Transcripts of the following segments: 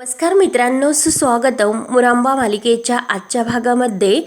नमस्कार मित्रांनो सुस्वागतम मुरांबा मालिकेच्या आजच्या भागामध्ये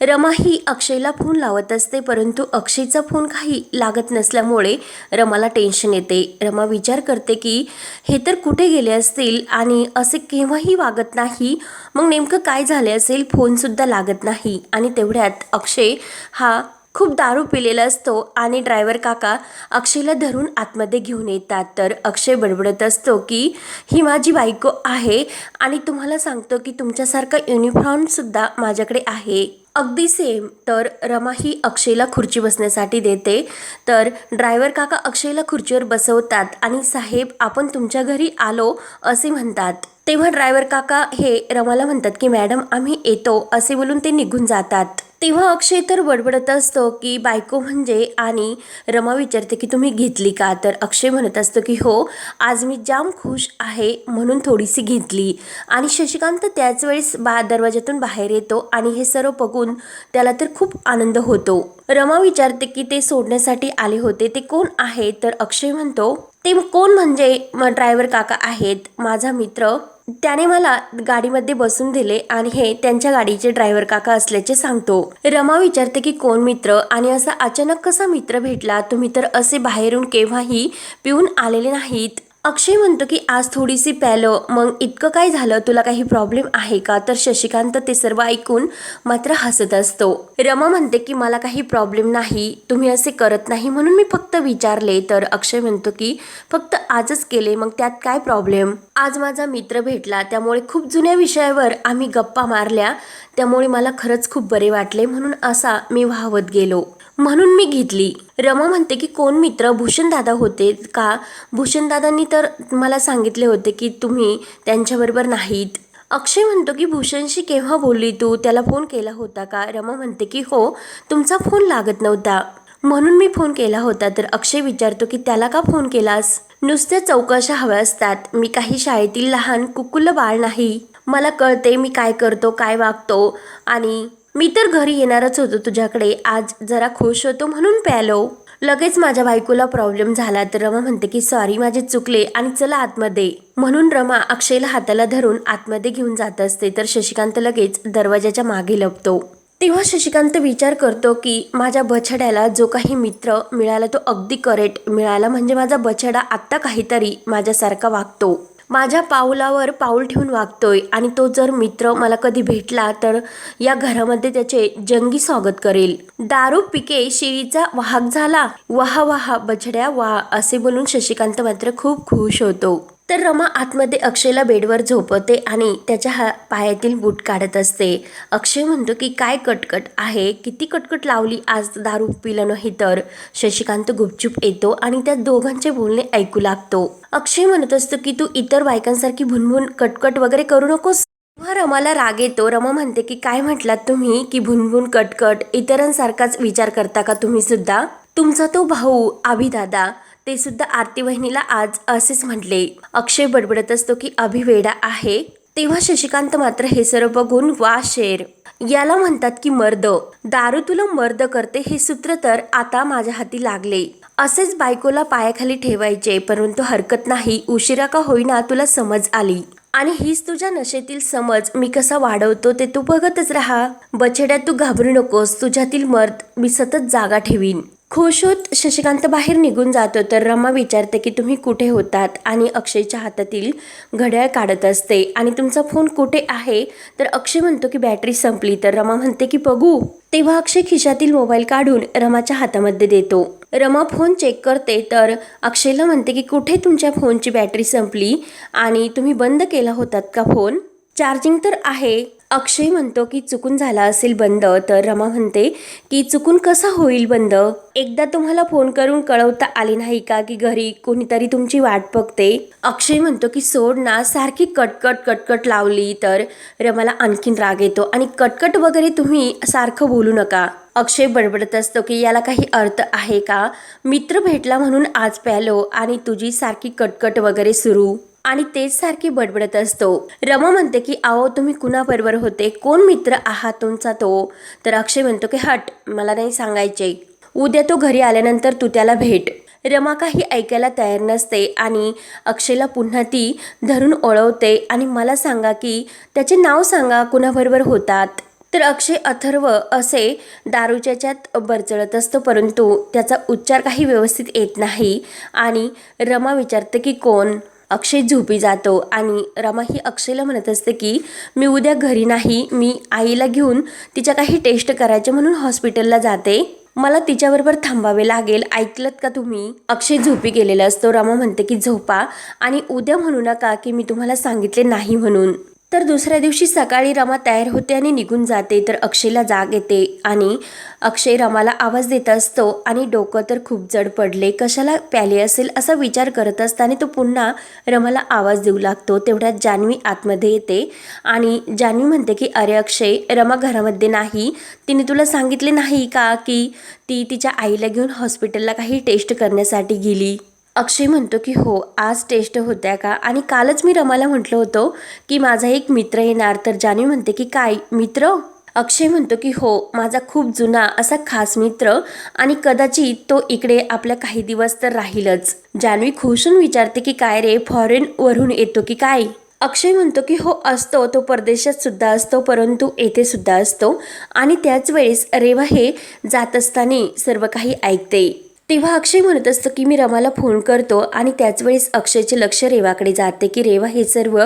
रमा ही अक्षयला फोन लावत असते परंतु अक्षयचा फोन काही लागत नसल्यामुळे रमाला टेन्शन येते. रमा विचार करते की हे तर कुठे गेले असतील आणि असे केव्हाही वागत नाही? मग नेमकं काय झाले असेल? फोनसुद्धा लागत नाही. आणि तेवढ्यात अक्षय हा खूप दारू पिलेला असतो आणि ड्रायव्हर काका अक्षयला धरून आतमध्ये घेऊन येतात. तर अक्षय बडबडत असतो की ही माझी बायको आहे आणि तुम्हाला सांगतो की तुमच्यासारखा युनिफॉर्मसुद्धा माझ्याकडे आहे. अगदी सेम तर रमा ही अक्षयला खुर्ची बसण्यासाठी देते. तर ड्रायव्हर काका अक्षयला खुर्चीवर बसवतात आणि साहेब आपण तुमच्या घरी आलो असे म्हणतात. तेव्हा ड्रायव्हर काका हे रमाला म्हणतात की मॅडम आम्ही येतो असे बोलून ते निघून जातात. तेव्हा अक्षय तर बडबडत असतो की बायको म्हणजे आणि रमा विचारते की तुम्ही घेतली का? तर अक्षय म्हणत असतो की हो आज मी जाम खुश आहे म्हणून थोडीशी घेतली. आणि शशिकांत त्याच वेळेस बा दरवाजातून बाहेर येतो आणि हे सर्व बघून त्याला तर खूप आनंद होतो. रमा विचारते की ते सोडण्यासाठी आले होते ते कोण आहे? तर अक्षय म्हणतो ते कोण म्हणजे ड्रायव्हर काका आहेत? माझा मित्र त्याने मला गाडीमध्ये बसून दिले आणि हे त्यांच्या गाडीचे ड्रायव्हर काका असल्याचे सांगतो. रमा विचारते की कोण मित्र? आणि असा अचानक कसा मित्र भेटला? तुम्ही तर असे बाहेरून केव्हाही पिऊन आलेले नाहीत. अक्षय म्हणतो की आज थोडीशी प्यालं. मग इतकं काय झालं? तुला काही प्रॉब्लेम आहे का? तर शशिकांत ते सर्व ऐकून मात्र हसत असतो. रमा म्हणते की मला काही प्रॉब्लेम नाही. तुम्ही असे करत नाही. म्हणून मी फक्त विचारले. तर अक्षय म्हणतो की फक्त आजच केले. मग त्यात काय प्रॉब्लेम आज माझा मित्र भेटला. त्यामुळे खूप जुन्या विषयावर आम्ही गप्पा मारल्या. त्यामुळे मला खरंच खूप बरे वाटले. म्हणून असा मी वाहवत गेलो. म्हणून मी घेतली. रमा म्हणते की कोण मित्र? भूषणदादा होते का? भूषणदादांनी तर मला सांगितले होते की तुम्ही त्यांच्याबरोबर नाहीत. अक्षय म्हणतो की भूषणशी केव्हा बोलली तू? त्याला फोन केला होता का? रमा म्हणते की हो तुमचा फोन लागत नव्हता. म्हणून मी फोन केला होता. तर अक्षय विचारतो की त्याला का फोन केलास? नुसत्या चौकशा हव्या असतात. मी काही शाळेतील लहान कुकुल बाळ नाही. मला कळते मी काय करतो काय वागतो आणि मी तर घरी येणारच होतो तुझ्याकडे. आज जरा खुश होतो म्हणून प्यालो. लगेच माझ्या बायकोला प्रॉब्लेम झाला तर रमा म्हणते की सॉरी माझे चुकले आणि चला आतमध्ये. म्हणून रमा अक्षयला हाताला धरून आतमध्ये घेऊन जात असते तर शशिकांत लगेच दरवाजाच्या मागे लपतो. तेव्हा शशिकांत विचार करतो की माझ्या बछड्याला जो काही मित्र मिळाला तो अगदी करेक्ट मिळाला म्हणजे माझा बछडा आत्ता काहीतरी माझ्यासारखा वागतो. माझ्या पाऊलावर पाऊल ठेवून वागतोय आणि तो जर मित्र मला कधी भेटला तर या घरामध्ये त्याचे जंगी स्वागत करेल. दारू पिके शिळीचा वाहक झाला. वाहा वाहा बछड्या वा असे बोलून शशिकांत मात्र खूप खुश होतो. तर रमा आतमध्ये अक्षयला बेडवर झोपवते आणि त्याच्या हा पायातील बूट काढत असते. अक्षय म्हणतो की काय कटकट आहे? किती कटकट लावली आज दारू पिलं नाही तर? शशिकांत गुपचूप येतो आणि त्या दोघांचे बोलणे ऐकू लागतो. अक्षय म्हणत असतो की तू इतर बायकांसारखी भुनभुन कटकट वगैरे करू नकोस. तेव्हा रमाला राग येतो. रमा म्हणते की काय म्हटलात तुम्ही? की भुनभुन कटकट? इतरांसारखाच विचार करता का तुम्ही सुद्धा? तुमचा तो भाऊ अभिदादा ते सुद्धा आरती वहिनीला आज असेच म्हटले. अक्षय बडबडत असतो की अभिवेडा आहे. तेव्हा शशिकांत मात्र हे सर्व बघून वा शेर याला म्हणतात की मर्द. दारू तुला मर्द करते हे सूत्र तर आता माझ्या हाती लागले. असेच बायकोला पायाखाली ठेवायचे परंतु हरकत नाही. उशिरा का होईना तुला समज आली. आणि हीच तुझ्या नशेतील समज. मी कसा वाढवतो ते तू बघतच राहा. बछड्यात तू घाबरू नकोस. तुझ्यातील मर्द मी सतत जागा ठेवीन. खुश होत शशिकांत बाहेर निघून जातो तर रमा विचारते की तुम्ही कुठे होतात? आणि अक्षयच्या हातातील घड्याळ काढत असते. आणि तुमचा फोन कुठे आहे? तर अक्षय म्हणतो की बॅटरी संपली. तर रमा म्हणते की बघू. तेव्हा अक्षय खिशातील मोबाईल काढून रमाच्या हातामध्ये देतो. रमा फोन चेक करते तर अक्षयला म्हणते की कुठे तुमच्या फोनची बॅटरी संपली? आणि तुम्ही बंद केला होतात का फोन? चार्जिंग तर आहे. अक्षय म्हणतो की चुकून झाला असेल बंद तर रमा म्हणते की चुकून कसा होईल बंद? एकदा तुम्हाला फोन करून कळवता आले नाही का की घरी कोणीतरी तुमची वाट बघते? अक्षय म्हणतो की सोड ना सारखी कटकट कटकट लावली तर रमाला आणखीन राग येतो. आणि कटकट वगैरे तुम्ही सारखं बोलू नका. अक्षय बडबडत असतो की याला काही अर्थ आहे का? मित्र भेटला म्हणून आज प्यालो आणि तुझी सारखी कटकट वगैरे सुरू. आणि तेच सारखी बडबडत असतो. रमा म्हणते की आहो तुम्ही कुणाबरोबर होते? कोण मित्र आहात तुमचा तो? तर अक्षय म्हणतो की हट मला नाही सांगायचे. उद्या तो घरी आल्यानंतर तू त्याला भेट. रमा काही ऐकायला तयार नसते आणि अक्षयला पुन्हा ती धरून ओळवते आणि मला सांगा की त्याचे नाव सांगा कुणाबरोबर होतात. तर अक्षय अथर्व असे दारूच्याच्यात बरचळत असतो परंतु त्याचा उच्चार काही व्यवस्थित येत नाही आणि रमा विचारते की कोण? अक्षय झोपी जातो आणि रमा ही अक्षयला म्हणत असते की मी उद्या घरी नाही मी आईला घेऊन तिच्या काही टेस्ट करायचे म्हणून हॉस्पिटलला जाते. मला तिच्याबरोबर थांबावे लागेल ऐकलत का तुम्ही? अक्षय झोपी गेलेला असतो. रमा म्हणते की झोपा आणि उद्या म्हणू नका की मी तुम्हाला सांगितले नाही म्हणून. तर दुसऱ्या दिवशी सकाळी रमा तयार होते आणि निघून जाते. तर अक्षयला जाग येते आणि अक्षय रमाला आवाज देत असतो आणि डोकं तर खूप जड पडले. कशाला प्याले असेल असा विचार करत असताना तो पुन्हा रमाला आवाज देऊ लागतो. तेवढ्यात जान्हवी आतमध्ये येते आणि जान्हवी म्हणते की अरे अक्षय रमा घरामध्ये नाही. तिने तुला सांगितले नाही का की ती तिच्या आईला घेऊन हॉस्पिटलला काही टेस्ट करण्यासाठी गेली? अक्षय म्हणतो की हो आज टेस्ट होत्या का? आणि कालच मी रमाला म्हटलं होतं की माझा एक मित्र येणार. तर जान्हवी म्हणते की काय मित्र? अक्षय म्हणतो की हो माझा खूप जुना असा खास मित्र आणि कदाचित तो इकडे आपल्या काही दिवस तर राहीलच. जान्हवी खुशून विचारते की काय रे फॉरेन वरून येतो की काय? अक्षय म्हणतो की हो असतो तो परदेशात सुद्धा असतो परंतु येथे सुद्धा असतो आणि त्याच वेळेस रेवा हे जात असताना सर्व काही ऐकते. तेव्हा अक्षय म्हणत असतो की मी रमाला फोन करतो आणि त्याच वेळेस अक्षयचे लक्ष रेवाकडे जाते की रेवा हे सर्व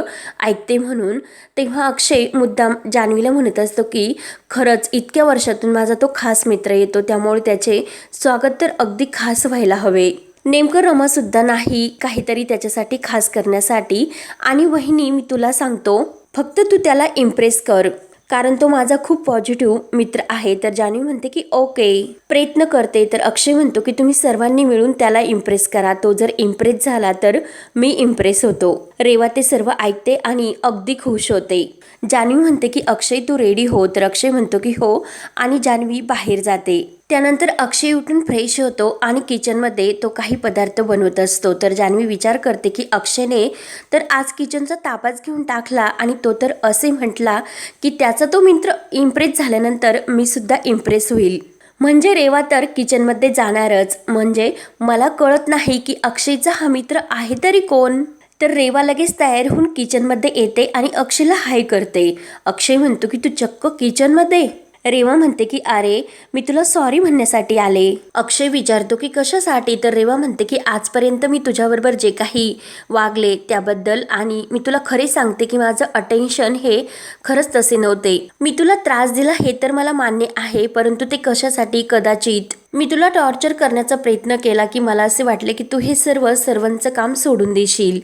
ऐकते म्हणून. तेव्हा अक्षय मुद्दाम जान्हवीला म्हणत असतो की खरंच इतक्या वर्षातून माझा तो खास मित्र येतो त्यामुळे त्याचे स्वागत तर अगदी खास व्हायला हवे. नेमकं रमासुद्धा नाही काहीतरी त्याच्यासाठी खास करण्यासाठी. आणि वहिनी मी तुला सांगतो फक्त तू त्याला इम्प्रेस कर. कारण तो माझा खूप पॉझिटिव्ह मित्र आहे. तर जान्हवी म्हणते की ओके प्रयत्न करते. तर अक्षय म्हणतो की तुम्ही सर्वांनी मिळून त्याला इम्प्रेस करा. तो जर इम्प्रेस झाला तर मी इम्प्रेस होतो. रेवा ते सर्व ऐकते आणि अगदी खुश होते. जान्हवी म्हणते की अक्षय तू रेडी हो? तर अक्षय म्हणतो की हो. आणि जान्हवी बाहेर जाते. त्यानंतर अक्षय उठून फ्रेश होतो आणि किचनमध्ये तो काही पदार्थ बनवत असतो. तर जान्हवी विचार करते की अक्षयने तर आज किचनचा तापाच घेऊन टाकला आणि तो तर असे म्हटला की त्याचा तो मित्र इम्प्रेस झाल्यानंतर मी सुद्धा इम्प्रेस होईल. म्हणजे रेवा तर किचनमध्ये जाणारच. म्हणजे मला कळत नाही की अक्षयचा हा मित्र आहे तरी कोण? तर रेवा लगेच तयार होऊन किचनमध्ये येते आणि अक्षयला हाय करते. अक्षय म्हणतो की तू चक्क किचनमध्ये रेवा म्हणते की अरे मी तुला सॉरी म्हणण्यासाठी आले. अक्षय विचारतो की कशासाठी? तर रेवा म्हणते की आजपर्यंत मी तुझ्याबरोबर जे काही वागले त्याबद्दल आणि मी तुला खरे सांगते की माझं अटेन्शन हे खरंच तसे नव्हते. मी तुला त्रास दिला हे तर मला मान्य आहे परंतु ते कशासाठी? कदाचित मी तुला टॉर्चर करण्याचा प्रयत्न केला की मला असे वाटले की तू हे सर्व सर्वांचं काम सोडून देशील.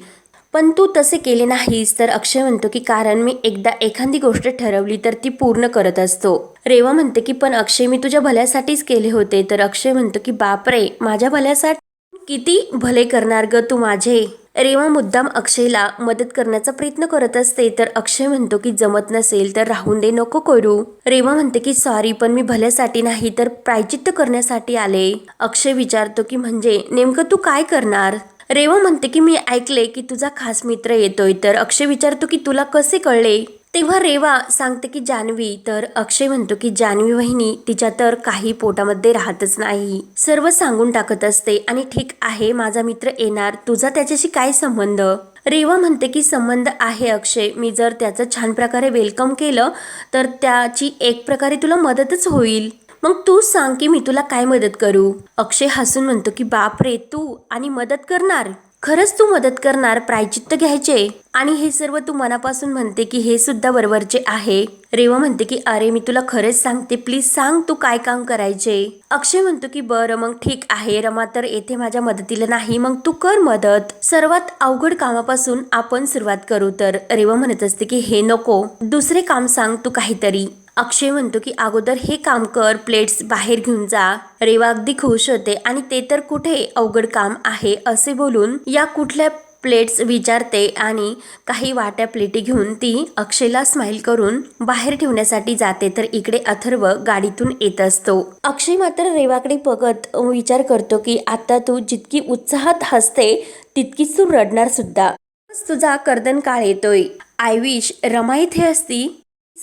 पण तू तसे केले नाहीस तर अक्षय म्हणतो की कारण मी एकदा एखादी गोष्ट ठरवली तर ती पूर्ण करत असतो. रेवा म्हणते की पण अक्षय मी तुझ्या भल्यासाठीच केले होते. तर अक्षय म्हणतो की बापरे माझ्या भल्यासाठी किती भले करणार ग तू माझे. रेवा मुद्दाम अक्षयला मदत करण्याचा प्रयत्न करत असते तर अक्षय म्हणतो की जमत नसेल तर राहून दे नको करू. रेवा म्हणते की सॉरी पण मी भल्यासाठी नाही तर प्रायचित्त करण्यासाठी आले. अक्षय विचारतो की म्हणजे नेमकं तू काय करणार? रेवा म्हणते की मी ऐकले की तुझा खास मित्र येतोय तर अक्षय विचारतो की तुला कसे कळले? तेव्हा रेवा सांगते की जान्हवी. तर अक्षय म्हणतो की जान्हवी वहिनी तिच्या तर काही पोटामध्ये राहतच नाही. सर्व सांगून टाकत असते आणि ठीक आहे माझा मित्र येणार. तुझा त्याच्याशी काय संबंध? रेवा म्हणते की संबंध आहे अक्षय. मी जर त्याचं छान प्रकारे वेलकम केलं तर त्याची एक प्रकारे तुला मदतच होईल. मग तू सांग की मी तुला काय मदत करू? अक्षय हसून म्हणतो की बाप रे तू आणि मदत करणार? खरंच तू मदत करणार प्रायचित्त घ्यायचे? आणि हे सर्व तू मनापासून म्हणते की हे सुद्धा बरोबरचे आहे. रेवा म्हणते की अरे मी तुला खरंच सांगते प्लीज सांग तू काय काम करायचे? अक्षय म्हणतो की बरं मग ठीक आहे रमा तर येथे माझ्या मदतीला नाही मग तू कर मदत. सर्वात अवघड कामापासून आपण सुरुवात करू तर रेवा म्हणत असते की हे नको दुसरे काम सांग तू काहीतरी. अक्षय म्हणतो की अगोदर हे काम कर प्लेट्स बाहेर घेऊन जा रेवा अगदी खुश होते आणि ते तर कुठे अवघड काम आहे असे बोलून या कुठल्या प्लेट्स विचारते आणि काही वाट्या प्लेटी घेऊन ती अक्षयला स्माईल करून बाहेर ठेवण्यासाठी जाते. तर इकडे अथर्व गाडीतून येत असतो. अक्षय मात्र रेवाकडे बघत विचार करतो की आता तू जितकी उत्साहात हसते तितकीच तू रडणार सुद्धा. तुझा कर्दन काळ येतोय. आय विश रमा इथे असती.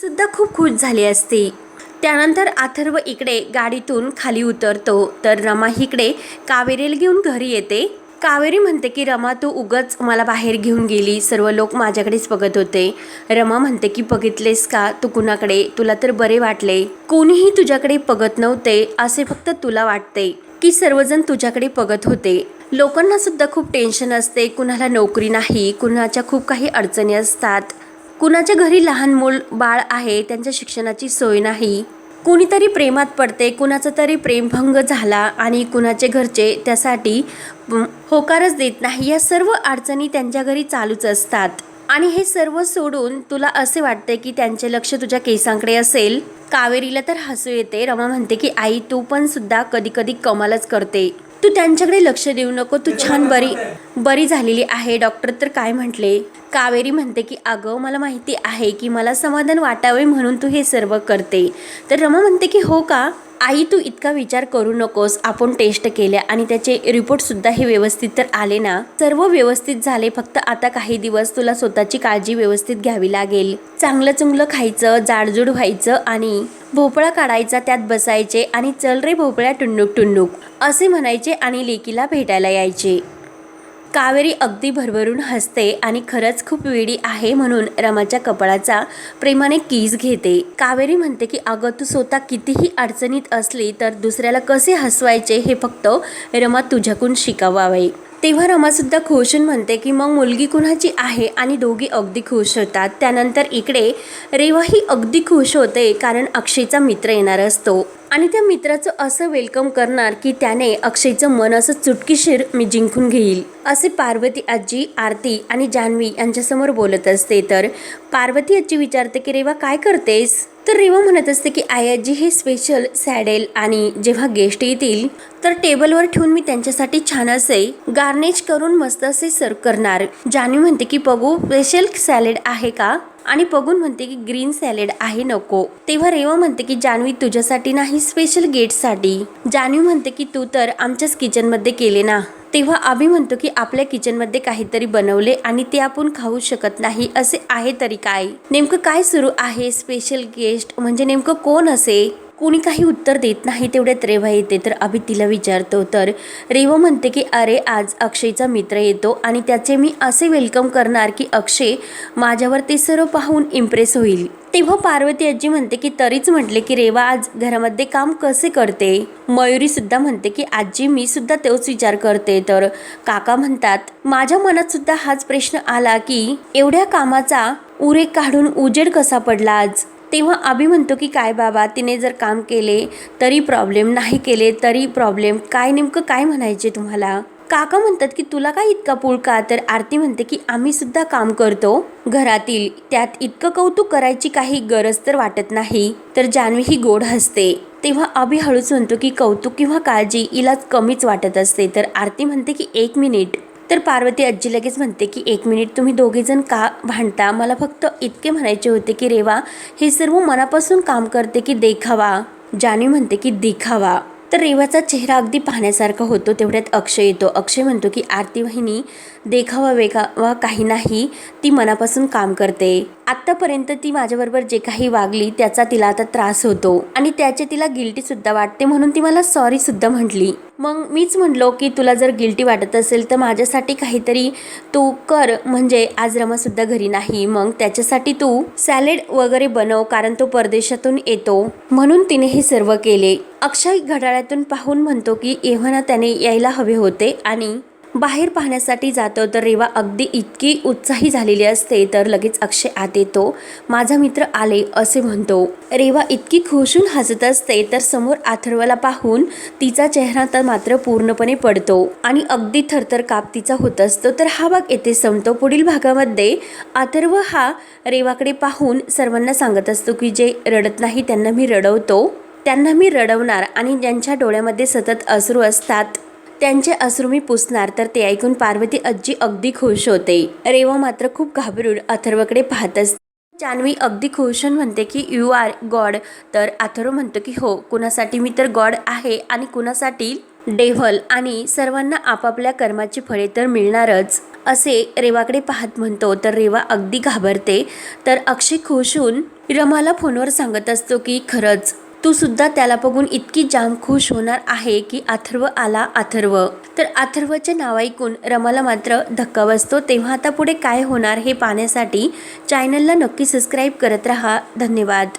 सुद्धा खूप खुश झाली असती. त्यानंतर अथर्व इकडे गाडीतून खाली उतरतो. तर रमा इकडे कावेरीला घेऊन घरी येते. कावेरी म्हणते की रमा तू उगच मला बाहेर घेऊन गेली. सर्व लोक माझ्याकडेच बघत होते. रमा म्हणते की बघितलेस का? तू कुणाकडे? तुला तर बरे वाटले. कोणीही तुझ्याकडे बघत नव्हते. असे फक्त तुला वाटते की सर्वजण तुझ्याकडे बघत होते. लोकांना सुद्धा खूप टेन्शन असते. कुणाला नोकरी नाही कुणाच्या खूप काही अडचणी असतात. कुणाच्या घरी लहान मूल बाळ आहे त्यांच्या शिक्षणाची सोय नाही. कुणीतरी प्रेमात पडते कुणाचा तरी प्रेमभंग झाला आणि कुणाचे घरचे त्यासाठी होकारच देत नाही. या सर्व अडचणी त्यांच्या घरी चालूच असतात. आणि हे सर्व सोडून तुला असे वाटते की त्यांचे लक्ष तुझ्या केसांकडे असेल? कावेरीला तर हसू येते. रमा म्हणते की आई तू पण सुद्धा कधी कधी कमालच करते. तू त्यांच्याकडे लक्ष देऊ नको. तू छान बरी बरी झालेली आहे. डॉक्टर तर काय म्हटले? कावेरी म्हणते की अगं मला माहिती आहे की मला समाधान वाटावे म्हणून तू हे सर्व करते. तर रमा म्हणते की हो का? आई तू इतका विचार करू नकोस. आपण टेस्ट केल्या आणि त्याचे रिपोर्टसुद्धा हे व्यवस्थित तर आले ना? सर्व व्यवस्थित झाले. फक्त आता काही दिवस तुला स्वतःची काळजी व्यवस्थित घ्यावी लागेल. चांगलं चुंगलं खायचं जाडजूड व्हायचं आणि भोपळा काढायचा त्यात बसायचे आणि चल रे भोपळ्या टुन्नुक टुन्नुक असे म्हणायचे आणि लेकीला भेटायला यायचे. कावेरी अगदी भरभरून हसते आणि खरंच खूप वेडी आहे म्हणून रमाच्या कपाळाचा प्रेमाने कीज घेते. कावेरी म्हणते की अगं तू स्वतः कितीही अडचणीत असली तर दुसऱ्याला कसे हसवायचे हे फक्त रमा तुझ्याकडून शिकावावे. तेव्हा रमासुद्धा खुश म्हणते की मग मुलगी कुणाची आहे? आणि दोघी अगदी खुश होतात. त्यानंतर इकडे रेवाही अगदी खुश होते कारण अक्षयचा मित्र येणार असतो. आणि त्या मित्राचं असं वेलकम करणार की त्याने अक्षयचं मन असं चुटकीशीर मी जिंकून घेईल. असे पार्वती आजी आरती आणि जान्हवी यांच्यासमोर बोलत असते. तर पार्वती आजी विचारते की रेवा काय करतेस? तर रेवा म्हणत असते की आई आजी हे स्पेशल सॅडेल आणि जेव्हा गेस्ट येतील तर टेबलवर ठेवून मी त्यांच्यासाठी छान असे गार्निश करून मस्त असे सर्व करणार. जान्हवी म्हणते की बघू स्पेशल सॅलेड आहे का? आणि बघून म्हणते की ग्रीन सॅलेड आहे नको. तेव्हा रेवा म्हणते की जान्हवी तुझ्यासाठी नाही स्पेशल गेटसाठी जान्हवी म्हणते की तू तर आमच्याच किचनमध्ये केले ना. तेव्हा आम्ही म्हणतो की आपल्या किचनमध्ये काहीतरी बनवले आणि ते आपण खाऊ शकत नाही असे आहे तरी काय? नेमकं काय सुरू आहे स्पेशल गेस्ट म्हणजे नेमकं कोण असे? कोणी काही उत्तर देत नाही तेवढ्यात रेवा येते. तर अभि तिला विचारतो तर रेवा म्हणते की अरे आज अक्षयचा मित्र येतो आणि त्याचे मी असे वेलकम करणार की अक्षय माझ्यावर ते सर्व पाहून इम्प्रेस होईल. तेव्हा पार्वती आजी म्हणते की तरीच म्हटले की रेवा आज घरामध्ये काम कसे करते? मयुरी सुद्धा म्हणते की आजी मी सुद्धा तोच विचार करते. तर काका म्हणतात माझ्या मनात सुद्धा हाच प्रश्न आला की एवढ्या कामाचा उरेक काढून उजेड कसा पडला आज? तेव्हा अभि म्हणतो की काय बाबा तिने जर काम केले तरी प्रॉब्लेम नाही केले तरी प्रॉब्लेम काय नेमकं काय म्हणायचे तुम्हाला? काका म्हणतात की तुला काय इतका पूळ का? तर आरती म्हणते की आम्ही सुद्धा काम करतो घरातील. त्यात इतकं कौतुक करायची काही गरज तर वाटत नाही. तर जान्हवी ही गोड हसते. तेव्हा अभि हळूच म्हणतो की कौतुक किंवा काळजी इलाज कमीच वाटत असते. तर आरती म्हणते की एक मिनिट. तर पार्वती आजी लगेच म्हणते की एक मिनिट तुम्ही दोघेजण का भांडता? मला फक्त इतके म्हणायचे होते की रेवा हे सर्व मनापासून काम करते की देखावा. जानी म्हणते की देखावा. तर रेवाचा चेहरा अगदी पाहण्यासारखा होतो तेवढ्यात अक्षय येतो. अक्षय म्हणतो की आरती वाहिनी देखावा वेगावा काही नाही ती मनापासून काम करते. आत्तापर्यंत ती माझ्याबरोबर जे काही वागली त्याचा तिला आता त्रास होतो आणि त्याचे तिला गिल्टी सुद्धा वाटते म्हणून ती मला सॉरी सुद्धा म्हटली. मग मीच म्हणलो की तुला जर गिल्टी वाटत असेल तर माझ्यासाठी काहीतरी तू कर. म्हणजे आज रमासुद्धा घरी नाही. मग त्याच्यासाठी तू सॅलेड वगैरे बनव कारण तो परदेशातून येतो. म्हणून तिने हे सर्व केले. अक्षय घड्याळातून पाहून म्हणतो की एव्हाना त्याने यायला हवे होते आणि बाहेर पाहण्यासाठी जातो तर रेवा अगदी इतकी उत्साही झालेली असते तर लगेच अक्षय आत येतो. माझा मित्र आले असे म्हणतो. रेवा इतकी खुशून हसत असते तर समोर आथर्वाला पाहून तिचा चेहरा तर मात्र पूर्णपणे पडतो आणि अगदी थरथर काप तिचा होत असतो. तर हा भाग येथे संपतो. पुढील भागामध्ये अथर्व हा रेवाकडे पाहून सर्वांना सांगत असतो की जे रडत नाही त्यांना मी रडवतो. त्यांना मी रडवणार आणि ज्यांच्या डोळ्यामध्ये सतत अश्रू असतात त्यांचे अश्रू मी पुसणार तर ते ऐकून पार्वती आजी अगदी खुश होते. रेवा मात्र खूप घाबरून अथर्वकडे पाहत असते जान्हवी अगदी खुशन म्हणते की यू आर गॉड तर अथर्व म्हणतो की हो कुणासाठी मी तर गॉड आहे आणि कुणासाठी डेव्हल आणि सर्वांना आपापल्या कर्माची फळे तर मिळणारच. असे रेवाकडे पाहत म्हणतो तर रेवा अगदी घाबरते. तर अक्षय खुश होऊन रमाला फोनवर सांगत असतो की खरंच सुद्धा त्याला बघून इतकी जाम खुश होणार आहे की अथर्व आला अथर्व. तर अथर्वचे नाव ऐकून रमाला मात्र धक्का बसतो. तेव्हा आता पुढे काय होणार हे पाहण्यासाठी चॅनलला नक्की सबस्क्राईब करत रहा. धन्यवाद.